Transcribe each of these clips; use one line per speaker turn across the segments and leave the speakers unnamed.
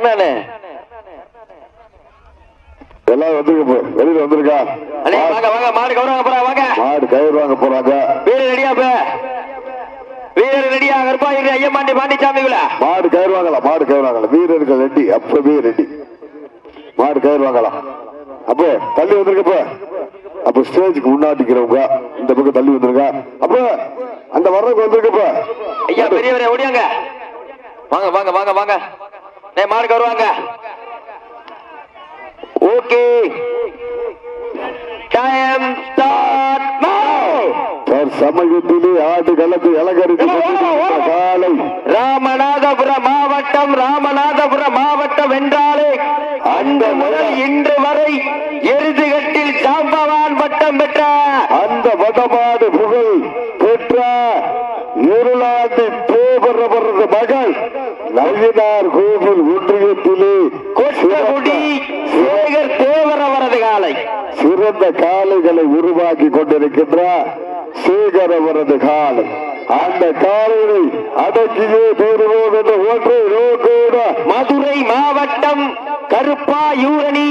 கர்ணானு.
எல்லாம் வந்திருக்க போ- வெளியில வந்திருக்கா?
வாங்க வாங்க மாடு கௌரவங்க போறா வாங்க.
மாடு கயிறு வாங்க போறாங்க.
வீடு ரெடியா பே வீடு ரெடியா கருப்பாயிரு ஐயம்மாண்டி பாண்டிச்சாமிகள
மாடு கயிறு வாங்கலாம் மாடு கயிறு வாங்கலாம். வீரர்கள் ரெடி அப்பவே ரெடி மாடு கயிறு வாங்கலாம். அப்போ தள்ளி வந்திருக்கப்ப அப்ப ஸ்டேஜுக்கு முன்னாடிக்கிறவங்க இந்த பக்கம் தள்ளி வந்திருக்க. அப்ப அந்த வர்றவங்க வந்திருக்கப்ப
ஐயா பெரியவரே ஓடியாங்க. வாங்க வாங்க வாங்க வாங்க. மாடு வருவாங்க ஓகே டைம் ஸ்டார்ட்
சார் சமயத்திலே ஆடு கலந்து இலகரித்து காலை
ராமநாதபுரம் மாவட்டம் ராமநாதபுரம் மாவட்டம் என்றாலே அந்த முதல் இன்று வரை எருதுகட்டில் சாம்பவான் பட்டம் பெற்ற
அந்த வடமாடு புகழ் பெற்ற இருளாண்டி தேவரவரது மகள் நயினார் கோவில் சிறந்த காலைகளை உருவாக்கி கொண்டிருக்கின்றார் சேகர் அவரது காலை அந்த காலையை அடக்கியே தீர்வோம் என்ற ஒன்றை நோக்கோட
மதுரை மாவட்டம் கருப்பா யூரணி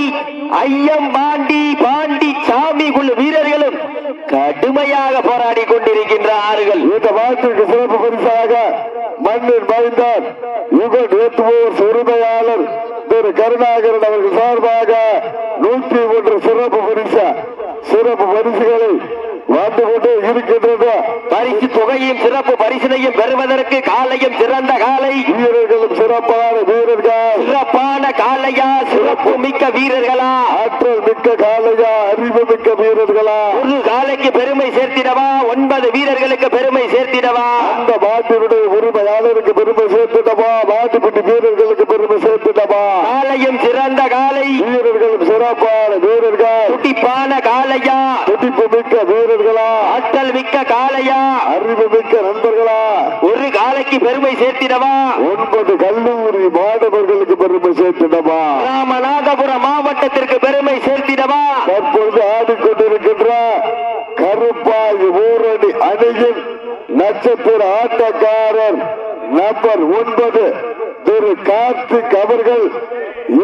ஐயம் பாண்டி பாண்டி சாமி குழு வீரர்களும் கடுமையாக போராடி கொண்டிருக்கின்ற ஆறுகள்.
இந்த வாழ்க்கைக்கு சிறப்பு பரிசாக மண்ணில் மைந்தார் யுகன் ஏற்றுவோர் சிறுமை கருணாகரன் அவர்கள் சார்பாக நூற்றி ஒன்று சிறப்பு பரிசு சிறப்பு பரிசுகளை வந்து கொண்டே இருக்கின்றது
பரிசு தொகையும் சிறப்பு பரிசினையும் பெறுவதற்கு காலையும் சிறந்த காலை.
வீரர்களும் சிறப்பான வீரர்கள்.
சிறப்பான காலையா? சிறப்பு மிக்க வீரர்களா?
ஆற்றல் மிக்க காலையா? அறிவு மிக்க வீரர்களா?
ஒரு காலைக்கு பெருமை சேர்த்திடவா? ஒன்பது வீரர்களுக்கு பெருமை சேர்த்திடவா?
அந்த மாட்டினுடைய உரிமையாளருக்கு பெருமை சேர்த்துட்டவா மாட்டுப்பிட்டி வீரர்களுக்கு பெருமை சேர்த்துட்டவா
காலையும் சிறந்த காலை
வீரர்களும் சிறப்பான வீரர்கள்
துடிப்பான காலையா
துடிப்பு மிக்க வீரர்களா
ஆற்றல் மிக்க காலையா
அறிவு மிக்க நண்பர்களா?
ஒரு காலைக்கு பெருமை சேர்த்திடவா?
ஒன்பது கல்லூரி மாணவர்களுக்கு பெருமை சேர்த்துட்டமா
ராமநாதபுரம் மாவட்டத்திற்கு பெருமை சேர்த்திடவா?
தற்பொழுது ஆடிக்கொண்டிருக்கின்ற கருப்பாய் ஊரணி அணியின் நட்சத்திர ஆட்டக்காரர் நம்பர் ஒன்பது காற்று கவர்கள் அவர்கள்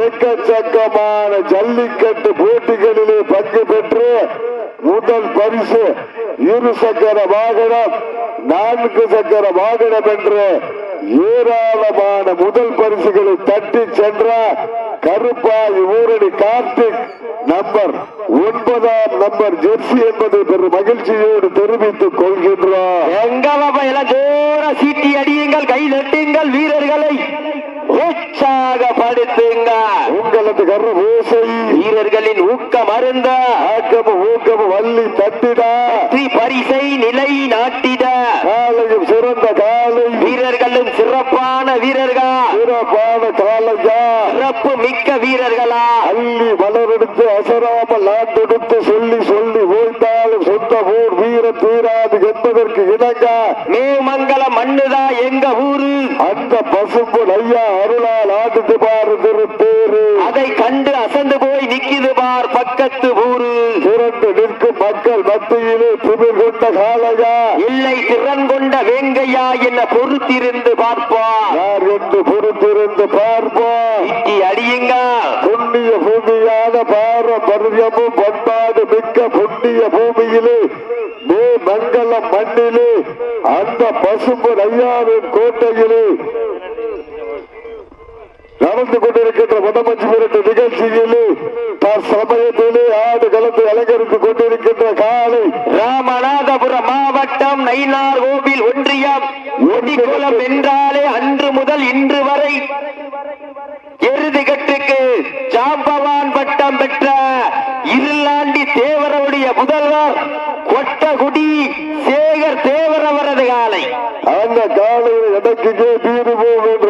எக்கச்சக்கமான ஜல்லிக்கட்டு போட்டிகளிலே பங்கு பெற்று முதல் பரிசு இரு சக்கர வாகனம் நான்கு சக்கர வாகனம் என்று ஏராளமான முதல் பரிசுகளை தட்டி சென்ற கருப்பாய் ஊரணி கார்த்திக் நம்பர் ஒன்பதாம் நம்பர் ஜெர்சி என்பதை பெரும் மகிழ்ச்சியோடு தெரிவித்துக் கொள்கின்றார்.
எங்க சீட்டி
அடி. ஓசை
வீரர்களின் ஊக்கம் அருந்த
ஆக்கமும் ஊக்கமும் வள்ளி தட்டிட.
வெற்றி பரிசை நிலை நாட்டிட.
காலையும் சிறந்த காலை.
வீரர்களும் சிறப்பான வீரர்கள்.
சிறப்பான காலையா.
சிறப்பு மிக்க வீரர்களா.
அள்ளி மலரெடுத்து அசராமல் ஆண்டெடுத்து சொல்லி சொல்லி ஓய்ந்தாலும் சொந்த ஊர் வீர தீராது என்பதற்கு இணங்க.
மேமங்கலம் மண்ணுதா எங்க ஊரு?
அந்த பசும்பு ஐயா அருளால் ஆடுது பாரு திருத்தேரு
அதை கண்டு அசந்து போய் நிக்குது பார் பக்கத்து ஊரு.
திரண்டு நிற்கும் மக்கள் மத்தியிலே திமிர் கொண்ட காலையா
இல்லை திறன் கொண்ட வேங்கையா என்ன பொறுத்திருந்து பார்ப்போம்
யார் என்று பொறுத்திருந்து பார்ப்போம்
இட்டி அடியுங்க.
புண்ணிய பூமியான பாரம்பரியமும் பண்பாடு மிக்க புண்ணிய பூமியிலே மே மங்கலம் மண்ணிலே அந்த பசும்பு ஐயாவின் கோட்டையிலே நடந்து கொண்டிருக்கின்ற வடமஞ்சி விரட்டு நிகழ்ச்சியிலே சமயத்திலே ஆடு கலந்து அலங்கரித்துக் கொண்டிருக்கின்ற காலை
ராமநாதபுரம் மாவட்டம் நயினார் கோவில் ஒன்றியம் ஒடிக்குளம் என்றாலே அன்று முதல் இன்று வரை எருதுகட்டுக்கு ஜாம்பவான் பட்டம் பெற்ற இருளாண்டி தேவருடைய முதல்வர் கொட்டகுடி சேகர் தேவர் அவரது காலை.
அந்த காலையில் இடக்குக்கே தீருவோம் என்ற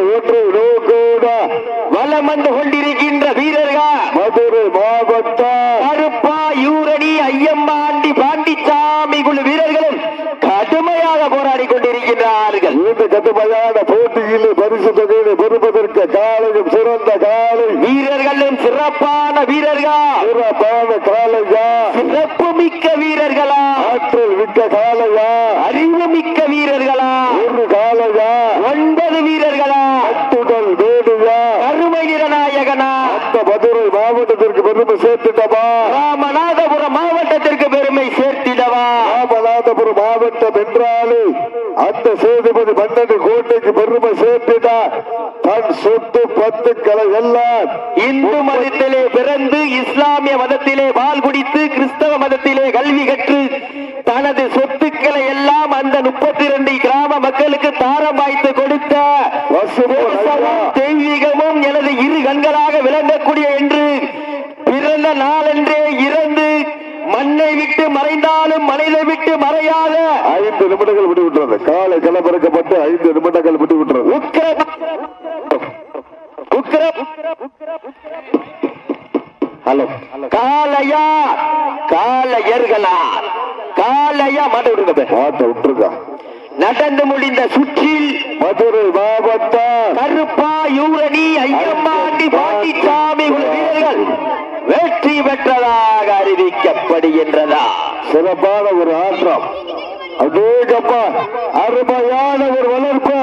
வலம் வந்து கொண்டிருக்கின்ற வீரர்கள்.
மதுரை மாவட்டம்.
கருப்பா யூரணி ஐயம்மாண்டி பாண்டிச்சாமி குழு வீரர்களும் கடுமையாக போராடி கொண்டிருக்கின்றார்கள்.
இந்த கடுமையான போட்டியில் பரிசு தொகையை பெறுவதற்கு காலையும் சிறந்த காலை.
வீரர்களும் சிறப்பான வீரர்கள்.
சிறப்பான காலையா?
சிறப்பு மிக்க வீரர்களா?
ஆற்றல் மிக்க காலையா?
அறிவு மிக்க வீரர்களா
ஒரு காலையா
ஒன்பது வீரர்களா
அத்துடல் வேடுயா
கருமை நிற
அந்த மதுரை மாவட்டத்திற்கு பெருமை சேர்த்துட்டமா
ராமநாதபுரம் மாவட்டத்திற்கு பெருமை சேர்த்திடவா?
ராமநாதபுரம் மாவட்டம் என்றாலே அந்த சேதுபதி மன்னன் கோட்டைக்கு பெருமை சேர்த்தினார் தன் சொத்து பத்துக்களை எல்லாம்
இந்து மதத்திலே பிறந்து இஸ்லாமிய மதத்திலே வால் குடித்து கிறிஸ்தவ மதத்திலே கல்வி கற்று தனது சொத்துக்களை எல்லாம் அந்த முப்பத்தி இரண்டு கிராம மக்களுக்கு தாரம் வாய்த்து கொடுத்த நாளென்றே இறந்து மண்ணை விட்டு மறைந்தாலும் மனிதை விட்டு மறையாத
ஐந்து நிமிடங்கள் விட்டு விட்டுறது காலை களமிறக்கப்பட்டு ஐந்து நிமிடங்கள் விட்டு விட்டுறது
ஹலோ. காளையா. காளையர்களா. காளையா. மாட்ட விடுங்க
மாட்டை விட்டுருக்கா
நடந்து முடிந்த சுற்றில்
மதுரை மாவட்டம்.
கருப்பா யூரணி ஐயம்மாண்டி பாண்டிச்சாமி உள்ள வீரர்கள். வெற்றி பெற்றதாக அறிவிக்கப்படுகின்றதா
சிறப்பான ஒரு ஆட்டம் அதேகப்பா அருமையான ஒரு வளர்ப்பு.